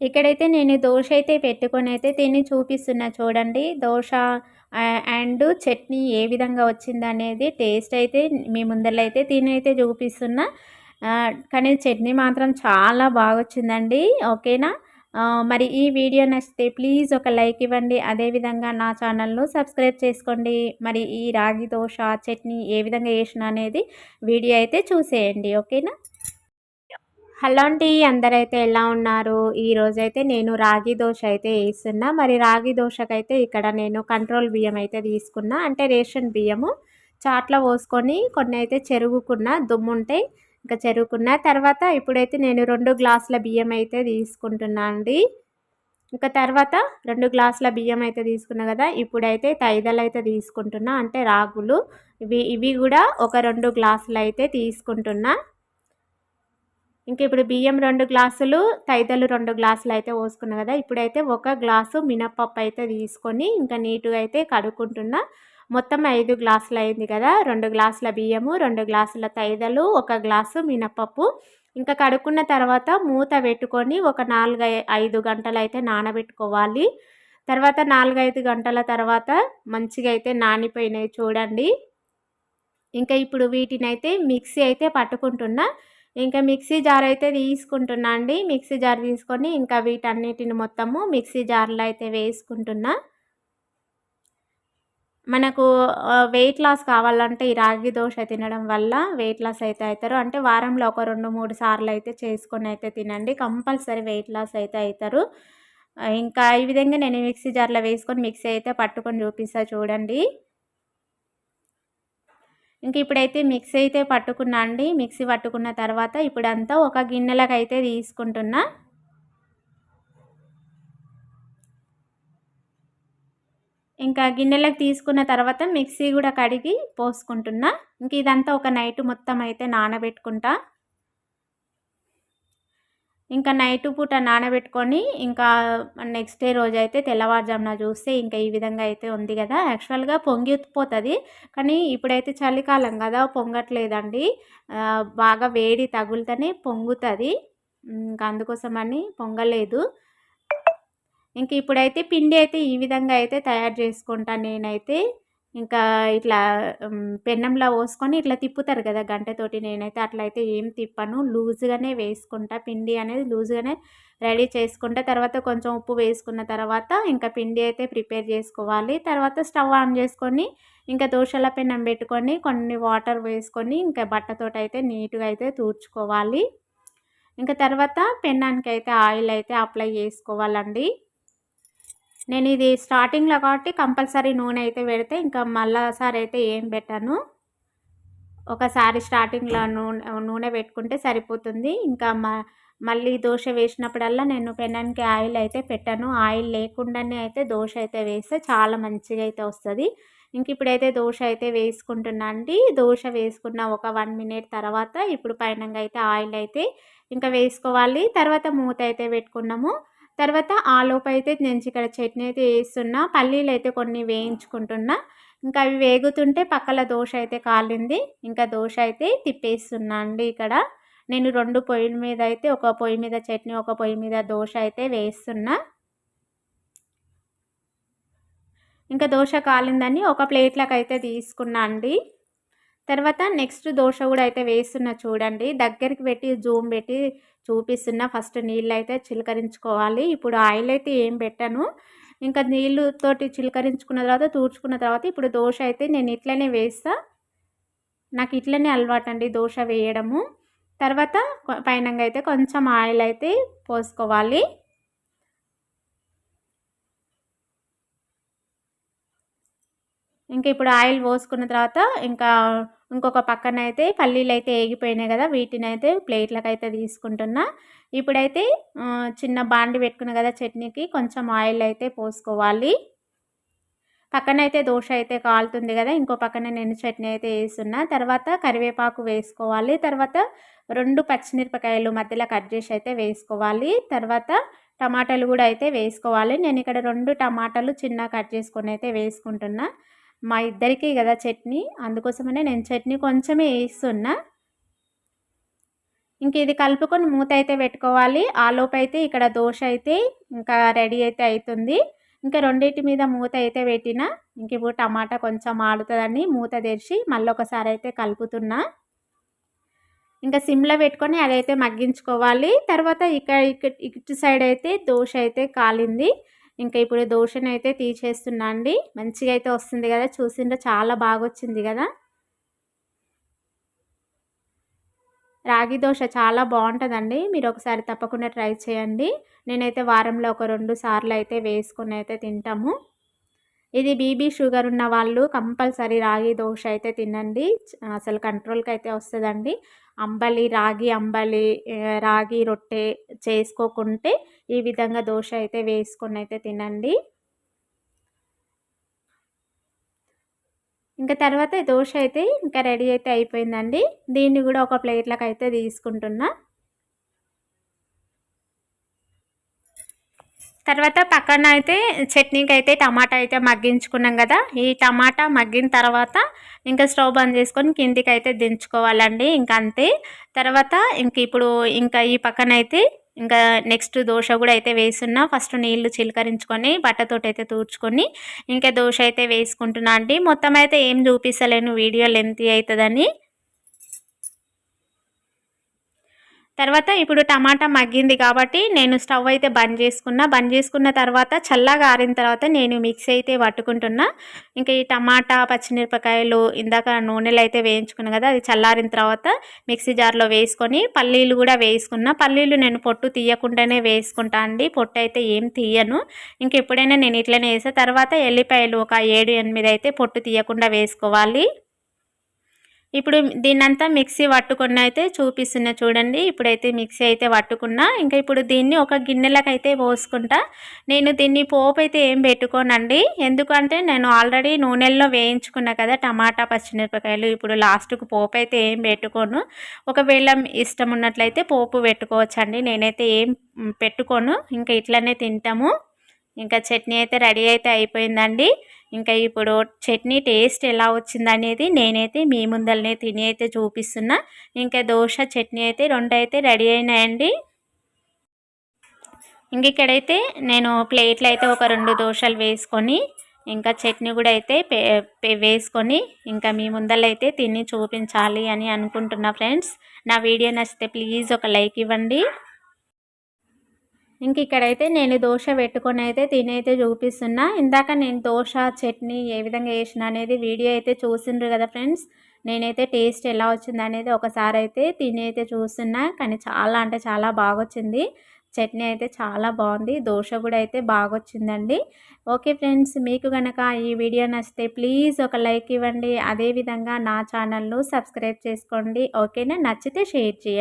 ఇక్కడైతే నేను దోశ అయితే పెట్టుకొని అయితే తిని చూపిస్తున్నా చూడండి. దోశ అండ్ చట్నీ ఏ విధంగా వచ్చిందనేది టేస్ట్ అయితే మీ ముందర అయితే తిని అయితే చూపిస్తున్నా. కానీ చట్నీ మాత్రం చాలా బాగా వచ్చిందండి. ఓకేనా? మరి ఈ వీడియో నచ్చితే ప్లీజ్ ఒక లైక్ ఇవ్వండి. అదేవిధంగా నా ఛానల్ను సబ్స్క్రైబ్ చేసుకోండి. మరి ఈ రాగి దోశ చట్నీ ఏ విధంగా వేసిన అనేది వీడియో అయితే చూసేయండి. ఓకేనా? హలో అండి అందరైతే ఎలా ఉన్నారు? ఈరోజైతే నేను రాగి దోశ అయితే వేస్తున్నా. మరి రాగి దోశకైతే ఇక్కడ నేను కంట్రోల్ బియ్యం అయితే తీసుకున్నా. అంటే రేషన్ బియ్యము. చాట్లో పోసుకొని కొన్ని అయితే చెరుగుకున్న దుమ్ముంటాయి ఇంకా చెరుగుకున్న. తర్వాత ఇప్పుడైతే నేను రెండు గ్లాసుల బియ్యం అయితే తీసుకుంటున్నా అండి. ఇంకా తర్వాత రెండు గ్లాసుల బియ్యం అయితే తీసుకున్నా కదా ఇప్పుడైతే తైదలు అయితే తీసుకుంటున్నా. అంటే రాగులు. ఇవి ఇవి కూడా ఒక రెండు గ్లాసులు అయితే తీసుకుంటున్నా. ఇంక ఇప్పుడు బియ్యం రెండు గ్లాసులు తైదలు రెండు గ్లాసులు అయితే పోసుకున్నా కదా. ఇప్పుడైతే ఒక గ్లాసు మినప్పప్పు అయితే తీసుకొని ఇంకా నీట్గా అయితే కడుక్కుంటున్నా. మొత్తం ఐదు గ్లాసులు అయింది కదా. రెండు గ్లాసుల బియ్యము రెండు గ్లాసుల తైదలు ఒక గ్లాసు మినపప్పు ఇంకా కడుక్కున్న తర్వాత మూత పెట్టుకొని ఒక నాలుగు ఐదు గంటలు అయితే నానబెట్టుకోవాలి. తర్వాత నాలుగైదు గంటల తర్వాత మంచిగా అయితే నానిపోయినాయి చూడండి. ఇంకా ఇప్పుడు వీటిని అయితే మిక్సీ అయితే పట్టుకుంటున్నా. ఇంకా మిక్సీ జార్ అయితే తీసుకుంటున్నా అండి. మిక్సీ జార్ తీసుకొని ఇంకా వీటన్నిటిని మొత్తము మిక్సీ జార్లో అయితే వేసుకుంటున్నా. మనకు వెయిట్ లాస్ కావాలంటే ఈ రాగి దోశ తినడం వల్ల వెయిట్ లాస్ అయితే అవుతారు అంటే వారంలో ఒక రెండు మూడు సార్లు అయితే చేసుకొని అయితే తినండి. కంపల్సరీ వెయిట్ లాస్ అయితే అవుతారు ఇంకా ఈ విధంగా నేను మిక్సీ జార్లో వేసుకొని మిక్సీ అయితే పట్టుకొని చూపిస్తా చూడండి. ఇంక ఇప్పుడైతే మిక్సీ అయితే పట్టుకున్నా అండి. మిక్సీ పట్టుకున్న తర్వాత ఇప్పుడంతా ఒక గిన్నెలకు అయితే తీసుకుంటున్నా. ఇంకా గిన్నెలకు తీసుకున్న తర్వాత మిక్సీ కూడా కడిగి పోసుకుంటున్నా. ఇంక ఇదంతా ఒక నైట్ మొత్తం అయితే నానబెట్టుకుంటా. ఇంకా నైట్ పూట నానబెట్టుకొని ఇంకా నెక్స్ట్ డే రోజు అయితే తెల్లవారుజామున చూస్తే ఇంకా ఈ విధంగా అయితే ఉంది కదా. యాక్చువల్గా పొంగిపోతుంది కానీ ఇప్పుడైతే చలికాలం కదా పొంగట్లేదండి. బాగా వేడి తగులుతనే పొంగుతుంది. ఇంకా అందుకోసమని పొంగలేదు. ఇంక ఇప్పుడైతే పిండి అయితే ఈ విధంగా అయితే తయారు చేసుకుంటాను నేనైతే. ఇంకా ఇట్లా పెన్నంలో పోసుకొని ఇట్లా తిప్పుతారు కదా గంటతోటి నేనైతే అట్లయితే ఏం తిప్పను. లూజ్గానే వేసుకుంటా. పిండి అనేది లూజ్గానే రెడీ చేసుకుంటా. తర్వాత కొంచెం ఉప్పు వేసుకున్న తర్వాత ఇంకా పిండి అయితే ప్రిపేర్ చేసుకోవాలి. తర్వాత స్టవ్ ఆన్ చేసుకొని ఇంకా దోశల పెన్నం పెట్టుకొని కొన్ని వాటర్ వేసుకొని ఇంకా బట్టతోటి అయితే నీట్గా అయితే తూర్చుకోవాలి ఇంకా తర్వాత పెన్నానికి అయితే ఆయిల్ అయితే అప్లై చేసుకోవాలండి. నేను ఇది స్టార్టింగ్లో కాబట్టి కంపల్సరీ నూనె అయితే పెడితే ఇంకా మళ్ళాసారి అయితే ఏం పెట్టాను. ఒకసారి స్టార్టింగ్లో నూనె నూనె పెట్టుకుంటే సరిపోతుంది. ఇంకా మళ్ళీ దోశ వేసినప్పుడల్లా నేను పెనానికి ఆయిల్ అయితే పెట్టాను. ఆయిల్ లేకుండానే అయితే దోశ అయితే వేస్తే చాలా మంచిగా అయితే వస్తుంది. ఇంక ఇప్పుడైతే దోశ అయితే వేసుకుంటున్నా అండి. దోశ వేసుకున్న ఒక వన్ మినిట్ తర్వాత ఇప్పుడు పైనంగా అయితే ఆయిల్ అయితే ఇంకా వేసుకోవాలి. తర్వాత మూత అయితే పెట్టుకున్నాము. తర్వాత ఆలోపు అయితే నేను ఇక్కడ చట్నీ అయితే వేస్తున్నా పల్లీలు అయితే కొన్ని వేయించుకుంటున్నా. ఇంకా అవి వేగుతుంటే పక్కల దోశ అయితే కాలింది. ఇంకా దోశ అయితే తిప్పేస్తున్నా అండి ఇక్కడ. నేను రెండు పొయ్యిల మీద అయితే ఒక పొయ్యి మీద చట్నీ ఒక పొయ్యి మీద దోశ అయితే వేస్తున్నా. ఇంకా దోశ కాలిందని ఒక ప్లేట్లకు అయితే తీసుకున్నా అండి. తర్వాత నెక్స్ట్ దోశ కూడా అయితే వేస్తున్నా చూడండి. దగ్గరికి పెట్టి జూమ్ పెట్టి చూపిస్తున్నా. ఫస్ట్ నీళ్ళు అయితే చిలకరించుకోవాలి. ఇప్పుడు ఆయిల్ అయితే ఏం పెట్టాను. ఇంకా నీళ్ళతోటి చిలకరించుకున్న తర్వాత తూర్చుకున్న తర్వాత ఇప్పుడు దోశ అయితే నేను ఇట్లనే వేస్తా. నాకు ఇట్లనే అలవాటు అండి దోశ వేయడము. తర్వాత పైనంగా అయితే కొంచెం ఆయిల్ అయితే పోసుకోవాలి. ఇంకా ఇప్పుడు ఆయిల్ పోసుకున్న తర్వాత ఇంకా ఇంకొక పక్కన అయితే పల్లీలు అయితే ఏగిపోయినాయి కదా వీటిని అయితే ప్లేట్లకు అయితే తీసుకుంటున్నా. ఇప్పుడైతే చిన్న బాండి పెట్టుకున్న కదా చట్నీకి కొంచెం ఆయిల్ అయితే పోసుకోవాలి. పక్కన అయితే దోశ అయితే కాలుతుంది కదా ఇంకో పక్కన నేను చట్నీ అయితే వేస్తున్నా. తర్వాత కరివేపాకు వేసుకోవాలి. తర్వాత రెండు పచ్చిమిరపకాయలు మధ్యలో కట్ చేసి అయితే వేసుకోవాలి. తర్వాత టమాటాలు కూడా అయితే వేసుకోవాలి. నేను ఇక్కడ రెండు టమాటాలు చిన్న కట్ చేసుకొని అయితే వేసుకుంటున్నా. మా ఇద్దరికి కదా చట్నీ. అందుకోసమనే నేను చట్నీ కొంచెమే వేస్తున్నా. ఇంక ఇది కలుపుకొని మూత అయితే పెట్టుకోవాలి. ఆలోపు అయితే ఇక్కడ దోశ అయితే ఇంకా రెడీ అయితే అవుతుంది ఇంకా రెండింటి మీద మూత అయితే పెట్టిన. ఇంక ఇప్పుడు టమాటా కొంచెం ఆడుతుందని మూత తెరిచి మళ్ళీ ఒకసారి అయితే కలుపుతున్నా. ఇంకా సిమ్లో పెట్టుకొని అదైతే మగ్గించుకోవాలి. తర్వాత ఇక ఇటు సైడ్ అయితే దోశ అయితే కాలింది. ఇంకా ఇప్పుడు దోశను అయితే తీసేస్తున్నా అండి. మంచిగా అయితే వస్తుంది కదా చూసిండ్రే చాలా బాగా వచ్చింది కదా. రాగి దోశ చాలా బాగుంటుందండి. మీరు ఒకసారి తప్పకుండా ట్రై చేయండి. నేనైతే వారంలో ఒక రెండు సార్లు అయితే వేసుకొని అయితే తింటాము. ఇది బీబీ షుగర్ ఉన్న వాళ్ళు కంపల్సరీ రాగి దోశ అయితే తినండి. అసలు కంట్రోల్కి అయితే వస్తుందండి. అంబలి రాగి అంబలి రాగి రొట్టె చేసుకోకుంటే ఈ విధంగా దోశ అయితే వేసుకొని అయితే తినండి. ఇంకా తర్వాత దోశ అయితే ఇంకా రెడీ అయితే అయిపోయిందండి. దీన్ని కూడా ఒక ప్లేట్లకు అయితే తీసుకుంటున్నా. తర్వాత పక్కన అయితే చట్నీకి అయితే టమాటా అయితే మగ్గించుకున్నాం కదా ఈ టమాటా మగ్గిన తర్వాత ఇంకా స్టవ్ బంద్ చేసుకొని కిందికి అయితే దించుకోవాలండి ఇంకా అంతే. తర్వాత ఇంక ఇప్పుడు ఇంకా ఈ పక్కన అయితే ఇంకా నెక్స్ట్ దోశ కూడా అయితే వేస్తున్నా ఫస్ట్ నీళ్ళు చిలకరించుకొని బట్టతోటి అయితే తూర్చుకొని ఇంకా దోశ అయితే వేసుకుంటున్నా అండి. మొత్తం అయితే ఏం చూపిస్తలేను వీడియో లెంత్ అవుతుందని. తర్వాత ఇప్పుడు టమాటా మగ్గింది కాబట్టి నేను స్టవ్ అయితే బంద్ చేసుకున్నా. బంద్ చేసుకున్న తర్వాత చల్లగా ఆరిన తర్వాత నేను మిక్సీ అయితే పట్టుకుంటున్నా. ఇంకా ఈ టమాటా పచ్చిమిరపకాయలు ఇందాక నూనెలు అయితే వేయించుకున్నా కదా అది చల్లారిన తర్వాత మిక్సీ జార్లో వేసుకొని పల్లీలు కూడా వేసుకున్నా. పల్లీలు నేను పొట్టు తీయకుండానే వేసుకుంటా అండి. పొట్టు అయితే ఏం తీయను. ఇంక ఎప్పుడైనా నేను ఇట్లనే వేసా. తర్వాత ఎల్లిపాయలు ఒక ఏడు ఎనిమిది అయితే పొట్టు తీయకుండా వేసుకోవాలి. ఇప్పుడు దీన్నంతా మిక్సీ పట్టుకున్న అయితే చూపిస్తున్నా చూడండి. ఇప్పుడైతే మిక్సీ అయితే పట్టుకున్నా. ఇంకా ఇప్పుడు దీన్ని ఒక గిన్నెలకు అయితే పోసుకుంటా. నేను దీన్ని పోపు అయితే ఏం పెట్టుకోనండి. ఎందుకంటే నేను ఆల్రెడీ నూనెల్లో వేయించుకున్నా కదా టమాటా పచ్చిమిరపకాయలు. ఇప్పుడు లాస్ట్కు పోపు అయితే ఏం పెట్టుకోను. ఒకవేళ ఇష్టం ఉన్నట్లయితే పోపు పెట్టుకోవచ్చండి. నేనైతే ఏం పెట్టుకోను. ఇంకా ఇట్లనే తింటాము. ఇంకా చట్నీ అయితే రెడీ అయితే అయిపోయిందండి. ఇంకా ఇప్పుడు చట్నీ టేస్ట్ ఎలా వచ్చిందనేది నేనైతే మీ ముందరనే తిని అయితే చూపిస్తున్నా. ఇంకా దోశ చట్నీ అయితే రెండు అయితే రెడీ అయినాయండి. ఇంక ఇక్కడైతే నేను ప్లేట్లు అయితే ఒక రెండు దోశలు వేసుకొని ఇంకా చట్నీ కూడా అయితే వేసుకొని ఇంకా మీ ముందరైతే తిని చూపించాలి అని అనుకుంటున్నా ఫ్రెండ్స్. నా వీడియో నచ్చితే ప్లీజ్ ఒక లైక్ ఇవ్వండి. ఇంక ఇక్కడైతే నేను దోశ పెట్టుకొని అయితే తినైతే చూపిస్తున్నా. ఇందాక నేను దోశ చట్నీ ఏ విధంగా వేసిన అనేది వీడియో అయితే చూసిండ్రు కదా ఫ్రెండ్స్. నేనైతే టేస్ట్ ఎలా వచ్చింది అనేది ఒకసారి అయితే తిని అయితే చూస్తున్నా. కానీ చాలా అంటే చాలా బాగొచ్చింది. చట్నీ అయితే చాలా బాగుంది. దోశ కూడా అయితే బాగొచ్చిందండి. ఓకే ఫ్రెండ్స్ మీకు కనుక ఈ వీడియో నచ్చితే ప్లీజ్ ఒక లైక్ ఇవ్వండి. అదేవిధంగా నా ఛానల్ను సబ్స్క్రైబ్ చేసుకోండి. ఓకేనా? నచ్చితే షేర్ చేయండి.